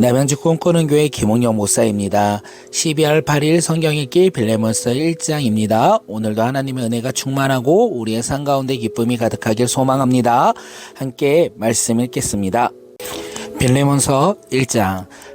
남양주 꿈꾸는 교회 김홍영 목사입니다. 12월 8일 성경 읽기 빌레몬스 1장입니다. 오늘도 하나님의 은혜가 충만하고 우리의 삶 가운데 기쁨이 가득하길 소망합니다. 함께 말씀 읽겠습니다. 빌레몬서 1장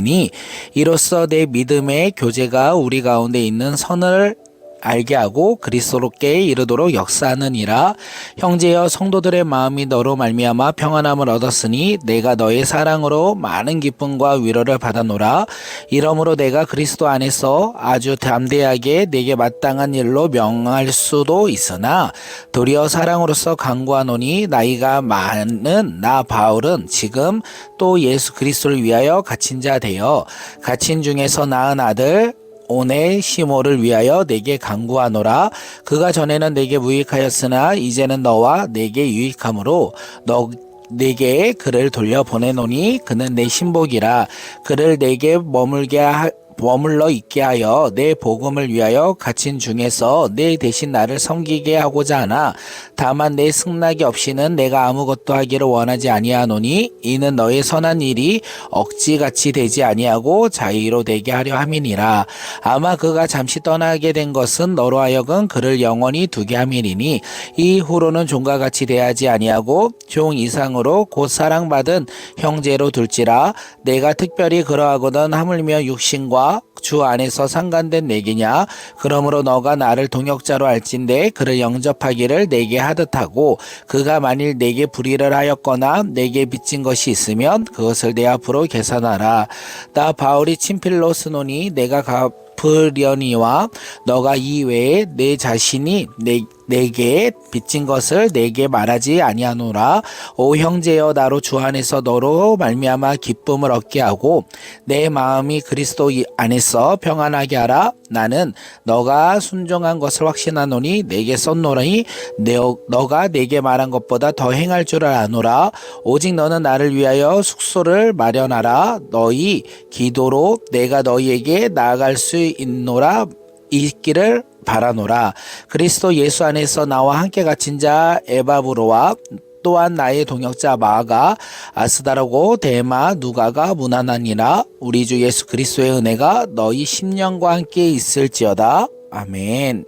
니 이로써 내 믿음의 교제가 우리 가운데 있는 선을 알게 하고 그리스도롭게 이르도록 역사하느니라. 형제여 성도들의 마음이 너로 말미암아 평안함을 얻었으니 내가 너의 사랑으로 많은 기쁨과 위로를 받아노라. 이러므로 내가 그리스도 안에서 아주 담대하게 내게 마땅한 일로 명할 수도 있으나 도리어 사랑으로서 강구하노니 나이가 많은 나 바울은 지금 또 예수 그리스도를 위하여 갇힌 자 되어 갇힌 중에서 낳은 아들 오네 시모를 위하여 내게 강구하노라. 그가 전에는 내게 무익하였으나 이제는 너와 내게 유익함으로 너 내게 그를 돌려 보내노니 그는 내 신복이라. 그를 내게 머물게 하, 머물러 있게 하여 내 복음을 위하여 갇힌 중에서 내 대신 나를 섬기게 하고자 하나 다만 내 승낙이 없이는 내가 아무것도 하기를 원하지 아니하노니 이는 너의 선한 일이 억지같이 되지 아니하고 자의로 되게 하려 함이니라. 아마 그가 잠시 떠나게 된 것은 너로 하여금 그를 영원히 두게 함이니니 이후로는 종과 같이 대하지 아니하고 종 이상으로 곧 사랑받은 형제로 둘지라. 내가 특별히 그러하거든 하물며 육신과 주 안에서 상관된 내기냐? 그러므로 너가 나를 동역자로 알진대 그를 영접하기를 내게 하듯하고 그가 만일 내게 불의를 하였거나 내게 빚진 것이 있으면 그것을 내 앞으로 계산하라. 나 바울이 친필로 쓰노니 내가 갚으려니와 너가 이외에 내 자신이 내 내게 빚진 것을 내게 말하지 아니하노라. 오 형제여 나로 주 안에서 너로 말미암아 기쁨을 얻게 하고 내 마음이 그리스도 안에서 평안하게 하라. 나는 너가 순종한 것을 확신하노니 내게 썼노니 내, 너가 내게 말한 것보다 더 행할 줄을 아노라. 오직 너는 나를 위하여 숙소를 마련하라. 너희 기도로 내가 너희에게 나아갈 수 있노라 있기를 바라노라. 그리스도 예수 안에서 나와 함께 갇힌 자 에바브로와 또한 나의 동역자 마가 아스다라고 데마 누가가 무난하니라 우리 주 예수 그리스도의 은혜가 너희 심령과 함께 있을지어다 아멘.